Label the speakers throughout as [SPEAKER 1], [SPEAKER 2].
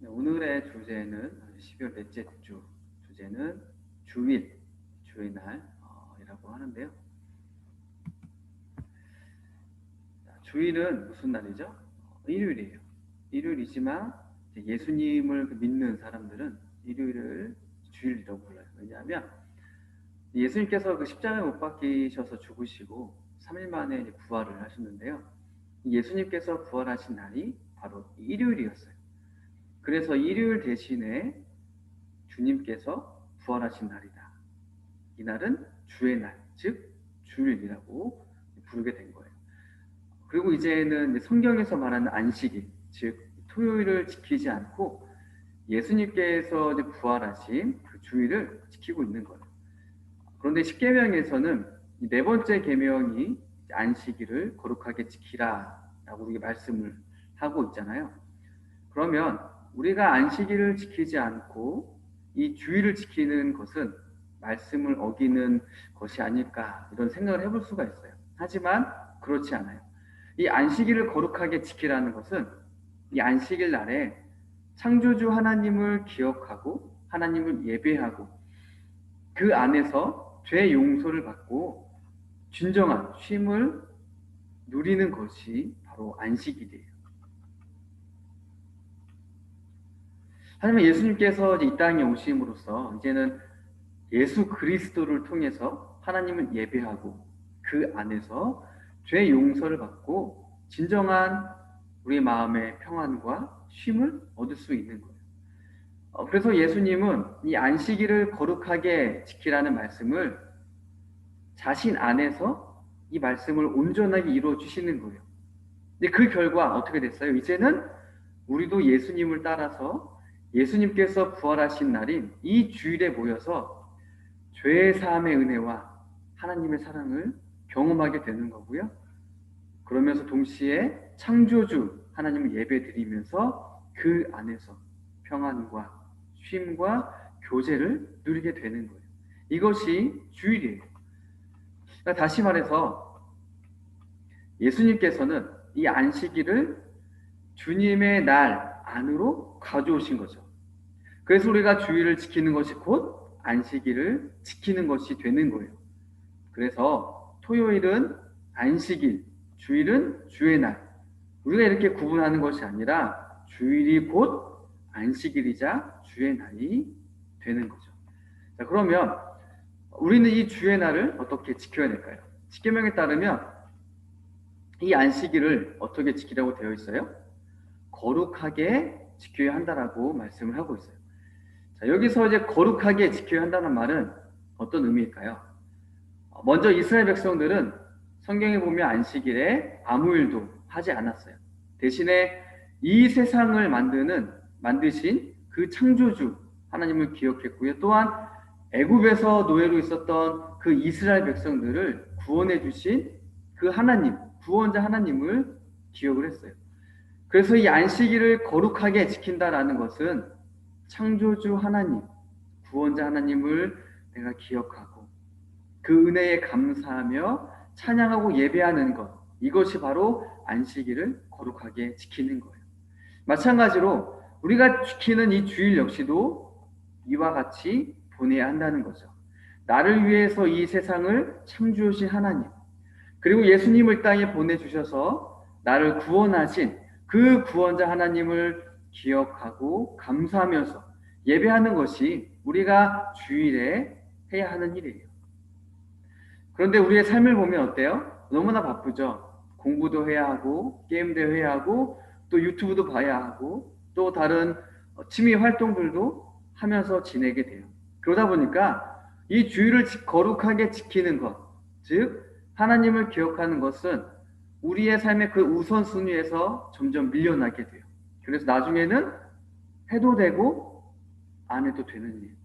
[SPEAKER 1] 네, 오늘의 주제는 12월 넷째 주 주제는 주일 주의 날이라고 하는데요. 자, 주일은 무슨 날이죠? 어, 일요일이에요. 일요일이지만 예수님을 그 믿는 사람들은 일요일을 주일이라고 불러요. 왜냐하면 예수님께서 그 십자가에 못 박히셔서 죽으시고 3일 만에 부활을 하셨는데요. 예수님께서 부활하신 날이 바로 일요일이었어요. 그래서 일요일 대신에 주님께서 부활하신 날이다. 이 날은 주의 날, 즉 주일이라고 부르게 된 거예요. 그리고 이제는 성경에서 말하는 안식일, 즉 토요일을 지키지 않고 예수님께서 부활하신 그 주일을 지키고 있는 거예요. 그런데 십계명에서는 네 번째 계명이 안식일을 거룩하게 지키라라고 우리가 말씀을 하고 있잖아요. 그러면 우리가 안식일을 지키지 않고 이 주일을 지키는 것은 말씀을 어기는 것이 아닐까 이런 생각을 해볼 수가 있어요. 하지만 그렇지 않아요. 이 안식일을 거룩하게 지키라는 것은 이 안식일 날에 창조주 하나님을 기억하고 하나님을 예배하고 그 안에서 죄 용서를 받고 진정한 쉼을 누리는 것이 바로 안식일이에요. 하지만 예수님께서 이 땅에 오심으로써 이제는 예수 그리스도를 통해서 하나님을 예배하고 그 안에서 죄 용서를 받고 진정한 우리 마음의 평안과 쉼을 얻을 수 있는 거예요. 어, 그래서 예수님은 이 안식일을 거룩하게 지키라는 말씀을 자신 안에서 이 말씀을 온전하게 이루어 주시는 거예요. 근데 그 결과 어떻게 됐어요? 이제는 우리도 예수님을 따라서 예수님께서 부활하신 날인 이 주일에 모여서 죄의 사함의 은혜와 하나님의 사랑을 경험하게 되는 거고요. 그러면서 동시에 창조주 하나님을 예배드리면서 그 안에서 평안과 쉼과 교제를 누리게 되는 거예요. 이것이 주일이에요. 그러니까 다시 말해서 예수님께서는 이 안식일을 주님의 날 안으로 가져오신 거죠. 그래서 우리가 주일을 지키는 것이 곧 안식일을 지키는 것이 되는 거예요. 그래서 토요일은 안식일, 주일은 주의 날. 우리가 이렇게 구분하는 것이 아니라 주일이 곧 안식일이자 주의 날이 되는 거죠. 자, 그러면 우리는 이 주의 날을 어떻게 지켜야 될까요? 십계명에 따르면 이 안식일을 어떻게 지키라고 되어 있어요? 거룩하게 지켜야 한다라고 말씀을 하고 있어요. 자, 여기서 이제 거룩하게 지켜야 한다는 말은 어떤 의미일까요? 먼저 이스라엘 백성들은 성경에 보면 안식일에 아무 일도 하지 않았어요. 대신에 이 세상을 만드는 만드신 그 창조주 하나님을 기억했고요. 또한 애굽에서 노예로 있었던 그 이스라엘 백성들을 구원해 주신 그 하나님, 구원자 하나님을 기억을 했어요. 그래서 이 안식일을 거룩하게 지킨다라는 것은 창조주 하나님, 구원자 하나님을 내가 기억하고 그 은혜에 감사하며 찬양하고 예배하는 것 이것이 바로 안식일을 거룩하게 지키는 거예요. 마찬가지로 우리가 지키는 이 주일 역시도 이와 같이 보내야 한다는 거죠. 나를 위해서 이 세상을 창조하신 하나님, 그리고 예수님을 땅에 보내주셔서 나를 구원하신 그 구원자 하나님을 기억하고 감사하면서 예배하는 것이 우리가 주일에 해야 하는 일이에요. 그런데 우리의 삶을 보면 어때요? 너무나 바쁘죠. 공부도 해야 하고, 게임도 해야 하고, 또 유튜브도 봐야 하고, 또 다른 취미 활동들도 하면서 지내게 돼요. 그러다 보니까 이 주일을 거룩하게 지키는 것, 즉, 하나님을 기억하는 것은 우리의 삶의 그 우선순위에서 점점 밀려나게 돼요. 그래서 나중에는 해도 되고, 안 해도 되는 일.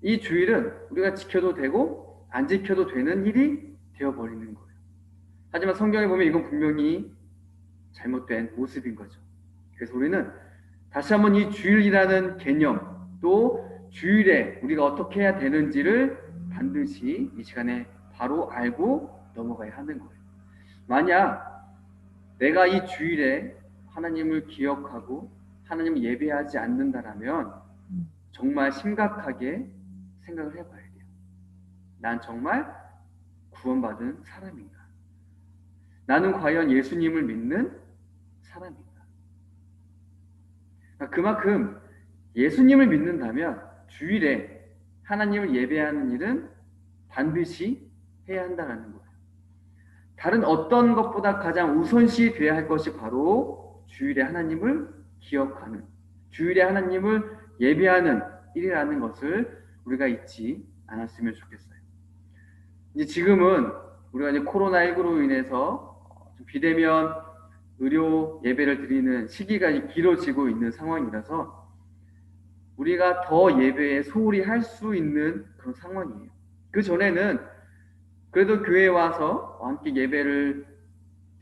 [SPEAKER 1] 이 주일은 우리가 지켜도 되고, 안 지켜도 되는 일이 되어버리는 거예요. 하지만 성경에 보면 이건 분명히 잘못된 모습인 거죠. 그래서 우리는 다시 한번 이 주일이라는 개념, 또 주일에 우리가 어떻게 해야 되는지를 반드시 이 시간에 바로 알고 넘어가야 하는 거예요. 만약 내가 이 주일에 하나님을 기억하고 하나님을 예배하지 않는다라면
[SPEAKER 2] 음.
[SPEAKER 1] 정말 심각하게 생각을 해봐야 돼요. 난 정말 구원받은 사람인가? 나는 과연 예수님을 믿는 사람인가? 그러니까 그만큼 예수님을 믿는다면 주일에 하나님을 예배하는 일은 반드시 해야 한다는 거예요. 다른 어떤 것보다 가장 우선시 돼야 할 것이 바로 주일에 하나님을 기억하는, 주일에 하나님을 예배하는 일이라는 것을 우리가 잊지 않았으면 좋겠어요. 이제 지금은 우리가 이제 코로나19로 인해서 좀 비대면 의료 예배를 드리는 시기가 길어지고 있는 상황이라서 우리가 더 예배에 소홀히 할 수 있는 그런 상황이에요. 그 전에는 그래도 교회에 와서 함께 예배를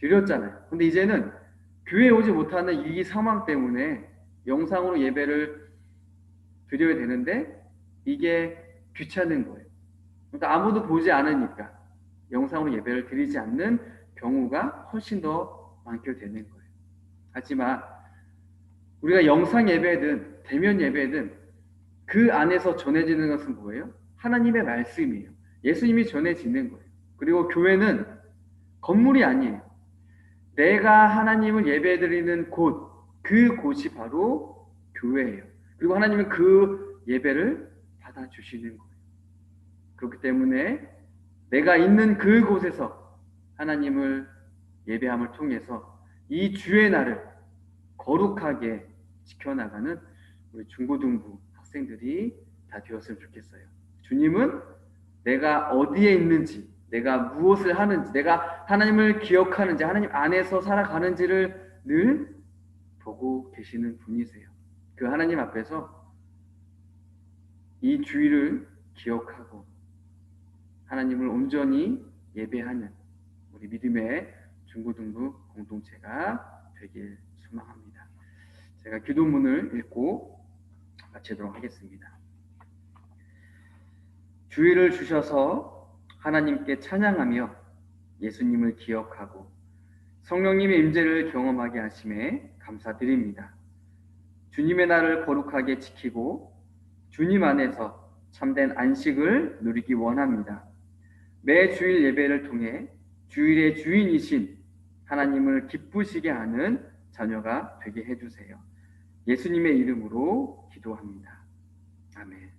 [SPEAKER 1] 드렸잖아요. 근데 이제는 교회에 오지 못하는 이 상황 때문에 영상으로 예배를 드려야 되는데 이게 귀찮은 거예요. 그러니까 아무도 보지 않으니까 영상으로 예배를 드리지 않는 경우가 훨씬 더 많게 되는 거예요. 하지만 우리가 영상 예배든 대면 예배든 그 안에서 전해지는 것은 뭐예요? 하나님의 말씀이에요. 예수님이 전해지는 거예요. 그리고 교회는 건물이 아니에요. 내가 하나님을 예배드리는 곳, 그 곳이 바로 교회예요. 그리고 하나님은 그 예배를 받아주시는 거예요. 그렇기 때문에 내가 있는 그곳에서 하나님을 예배함을 통해서 이 주의 날을 거룩하게 지켜나가는 우리 중고등부 학생들이 다 되었으면 좋겠어요. 주님은 내가 어디에 있는지, 내가 무엇을 하는지, 내가 하나님을 기억하는지, 하나님 안에서 살아가는지를 늘 보고 계시는 분이세요. 그 하나님 앞에서 이 주의를 기억하고 하나님을 온전히 예배하는 우리 믿음의 중고등부 공동체가 되길 소망합니다. 제가 기도문을 읽고 마치도록 하겠습니다. 주의를 주셔서 하나님께 찬양하며 예수님을 기억하고 성령님의 임재를 경험하게 하심에 감사드립니다. 주님의 날을 거룩하게 지키고 주님 안에서 참된 안식을 누리기 원합니다. 매 주일 예배를 통해 주일의 주인이신 하나님을 기쁘시게 하는 자녀가 되게 해주세요. 예수님의 이름으로 기도합니다. 아멘.